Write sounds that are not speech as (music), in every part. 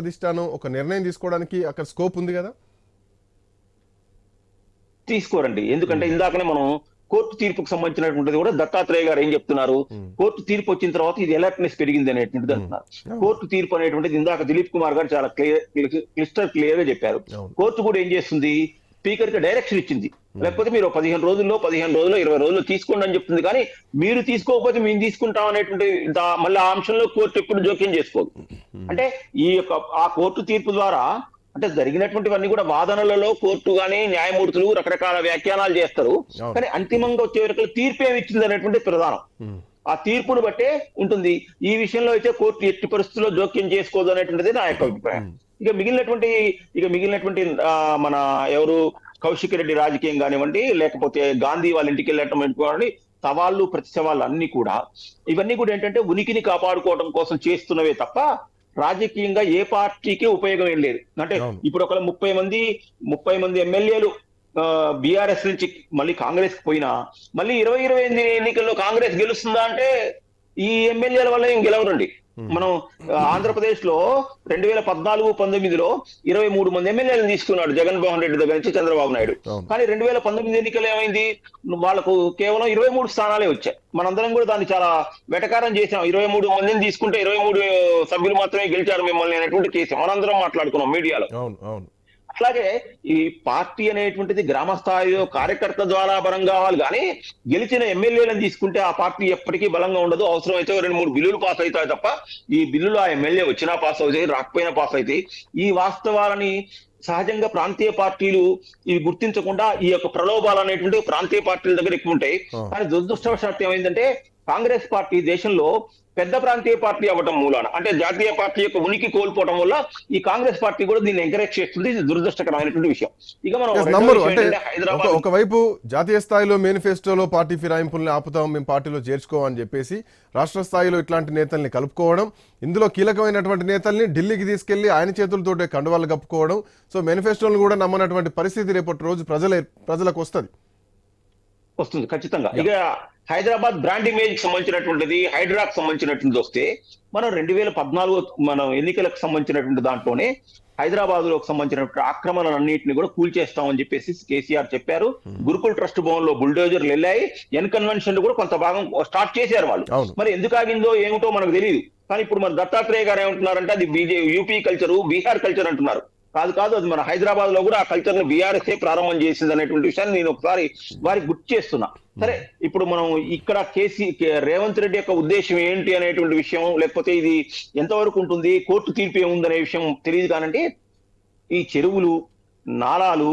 అధిష్టానం ఒక నిర్ణయం తీసుకోవడానికి అక్కడ స్కోప్ ఉంది కదా? తీసుకోరండి. ఎందుకంటే ఇందాకనే మనం కోర్టు తీర్పుకు సంబంధించినటువంటిది కూడా దత్తాత్రేయ గారు ఏం చెప్తున్నారు? కోర్టు తీర్పు వచ్చిన తర్వాత ఇది అలర్ట్నెస్ పెరిగింది అనేటువంటిది అంటున్నారు. కోర్టు తీర్పు అనేటువంటిది ఇందాక దిలీప్ కుమార్ గారు చాలా క్లియర్ క్లిస్టర్ క్లియర్గా చెప్పారు. కోర్టు కూడా ఏం చేస్తుంది? స్పీకర్కి డైరెక్షన్ ఇచ్చింది లేకపోతే మీరు పదిహేను రోజుల్లో పదిహేను రోజుల్లో ఇరవై రోజుల్లో తీసుకోండి అని చెప్తుంది. కానీ మీరు తీసుకోకపోతే మేము తీసుకుంటాం అనేటువంటి మళ్ళీ ఆ అంశంలో కోర్టు ఎప్పుడు జోక్యం చేసుకోదు. అంటే ఈ యొక్క ఆ కోర్టు తీర్పు ద్వారా అంటే జరిగినటువంటివన్నీ కూడా వాదనలలో కోర్టు గాని న్యాయమూర్తులు రకరకాల వ్యాఖ్యానాలు చేస్తారు. కానీ అంతిమంగా వచ్చే వరకు తీర్పు ఏమి ఇచ్చింది అనేటువంటి ప్రధానం. ఉమ్. ఆ తీర్పును బట్టే ఉంటుంది. ఈ విషయంలో అయితే కోర్టు ఎట్టి పరిస్థితుల్లో జోక్యం చేసుకోదు అనేటువంటిది నా యొక్క అభిప్రాయం. ఇక మిగిలినటువంటి ఇక మిగిలినటువంటి మన ఎవరు కౌశిక్ రెడ్డి రాజకీయం కానివ్వండి లేకపోతే గాంధీ వాళ్ళ ఇంటికి వెళ్ళటం కానివ్వండి సవాళ్ళు ప్రతి సవాళ్ళు అన్ని కూడా ఇవన్నీ కూడా ఏంటంటే ఉనికిని కాపాడుకోవడం కోసం చేస్తున్నవే తప్ప రాజకీయంగా ఏ పార్టీకి ఉపయోగం ఏం లేదు అంటే. ఇప్పుడు ఒక ముప్పై మంది ముప్పై మంది ఎమ్మెల్యేలు బీఆర్ఎస్ నుంచి మళ్ళీ కాంగ్రెస్కి పోయినా మళ్ళీ ఇరవై ఇరవై ఎనిమిది ఎన్నికల్లో కాంగ్రెస్ గెలుస్తుందా అంటే ఈ ఎమ్మెల్యేల వల్ల ఏం గెలవరండి మనం ఆంధ్రప్రదేశ్లో రెండు వేల పద్నాలుగు పంతొమ్మిదిలో ఇరవై మూడు మంది ఎమ్మెల్యేలను తీసుకున్నాడు జగన్మోహన్ రెడ్డి దగ్గర నుంచి చంద్రబాబు నాయుడు. కానీ రెండు వేల పంతొమ్మిది ఎన్నికలు ఏమైంది? వాళ్ళకు కేవలం ఇరవై మూడు స్థానాలే వచ్చాయి. మనందరం కూడా దాన్ని చాలా వెటకారం చేసాం ఇరవై మూడు మందిని తీసుకుంటే ఇరవై మూడు సభ్యులు మాత్రమే గెలిచారు మిమ్మల్ని అనేటువంటి కేసు. మనందరం మాట్లాడుకున్నాం మీడియాలో. అవును అవును. అట్లాగే ఈ పార్టీ అనేటువంటిది గ్రామ స్థాయిలో కార్యకర్త ద్వారా బలం కావాలి కానీ గెలిచిన ఎమ్మెల్యేలను తీసుకుంటే ఆ పార్టీ ఎప్పటికీ బలంగా ఉండదు. అవసరమైతే రెండు మూడు బిల్లులు పాస్ అవుతాయి తప్ప ఈ బిల్లులు ఆ ఎమ్మెల్యే వచ్చినా పాస్ అవుతాయి రాకపోయినా పాస్ అవుతాయి. ఈ వాస్తవాలని సహజంగా ప్రాంతీయ పార్టీలు ఇవి గుర్తించకుండా ఈ యొక్క ప్రలోభాలు అనేటువంటి ప్రాంతీయ పార్టీల దగ్గర ఎక్కువ ఉంటాయి. కానీ దురదృష్టవశాత్తు ఏమైందంటే కాంగ్రెస్ పార్టీ దేశంలో పెద్ద ప్రాంతీయ పార్టీ అవ్వటం మూలాన అంటే జాతీయ పార్టీ యొక్క ఉనికి కోల్పోవడం వల్ల ఈ కాంగ్రెస్ పార్టీ కూడా దీన్ని ఎంకరేజ్ చేస్తుంది. ఇది దురదృష్టకరమైనటువంటి విషయం. ఇక మనం ఒకవైపు జాతీయ స్థాయిలో మేనిఫెస్టోలో పార్టీ ఫిరాయింపుల్ని ఆపుతాం మేము పార్టీలో చేర్చుకోమని చెప్పేసి రాష్ట్ర స్థాయిలో ఇట్లాంటి నేతల్ని కలుపుకోవడం ఇందులో కీలకమైనటువంటి నేతల్ని ఢిల్లీకి తీసుకెళ్ళి ఆయన చేతులతోటే కండువాలు కప్పుకోవడం సో మేనిఫెస్టోలను కూడా నమ్మనటువంటి పరిస్థితి రేపటి రోజు ప్రజల ప్రజలకు వస్తుంది. వస్తుంది ఖచ్చితంగా. ఇక హైదరాబాద్ బ్రాండ్ ఇమేజ్కి సంబంధించినటువంటిది హైడ్రాక్ సంబంధించినటువంటిది వస్తే మనం రెండు వేల పద్నాలుగు మనం ఎన్నికలకు సంబంధించినటువంటి దాంట్లోనే హైదరాబాద్లో సంబంధించినటువంటి ఆక్రమణలన్నింటినీ కూడా కూల్చేస్తామని చెప్పేసి కేసీఆర్ చెప్పారు. గురుకుల్ ట్రస్ట్ భవన్లో బుల్డోజర్లు వెళ్ళాయి. ఎన్ కన్వెన్షన్ కూడా కొంత భాగం స్టార్ట్ చేశారు వాళ్ళు. మరి ఎందుకు ఆగిందో ఏమిటో మనకు తెలియదు కానీ ఇప్పుడు మన దత్తాత్రేయ గారు ఏమంటున్నారంటే అది BJP culture Bihar culture అంటున్నారు. కాదు కాదు అది మన హైదరాబాద్లో కూడా ఆ కల్చర్ని బీఆర్ఎస్ ప్రారంభం చేసింది అనేటువంటి విషయాన్ని నేను ఒకసారి వారికి గుర్తు చేస్తున్నా. సరే ఇప్పుడు మనం ఇక్కడ కేసీ కే- రేవంత్ రెడ్డి యొక్క ఉద్దేశం ఏంటి అనేటువంటి విషయం లేకపోతే ఇది ఎంతవరకు ఉంటుంది కోర్టు తీర్పు ఏముందనే విషయం తెలియదు కానంటే ఈ చెరువులు నాళాలు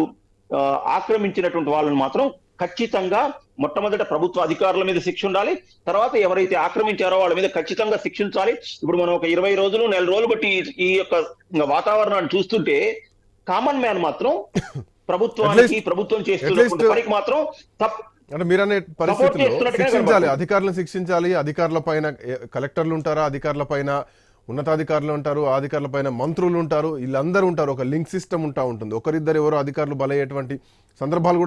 ఆక్రమించినటువంటి వాళ్ళని మాత్రం ఖచ్చితంగా మొట్టమొదట ప్రభుత్వ అధికారుల మీద శిక్ష ఉండాలి. తర్వాత ఎవరైతే ఆక్రమించారో వాళ్ళ మీద ఖచ్చితంగా శిక్షించాలి. ఇప్పుడు మనం ఒక ఇరవై రోజులు నెల రోజులు బట్టి ఈ- యొక్క వాతావరణాన్ని చూస్తుంటే కామన్ మ్యాన్ మాత్రం (coughs) ప్రభుత్వానికి ప్రభుత్వం పనికి మాత్రం తప్ప అంటే మీరనే పరిస్థితుల్లో చేస్తున్నట్టుగానే శిక్షించాలి. అధికారులను శిక్షించాలి. అధికారుల పైన కలెక్టర్లు ఉంటారా? అధికారుల పైన ఉన్నతాధికారులు ఉంటారు. అధికారుల పైన మంత్రులు ఉంటారు. వీళ్ళందరూ ఉంటారు. ఒక లింక్ సిస్టమ్ ఉంటా ఉంటుంది. ఒకరిద్దరు ఎవరో అధికారులు బలయ్యేటువంటి సందర్భాలు కూడా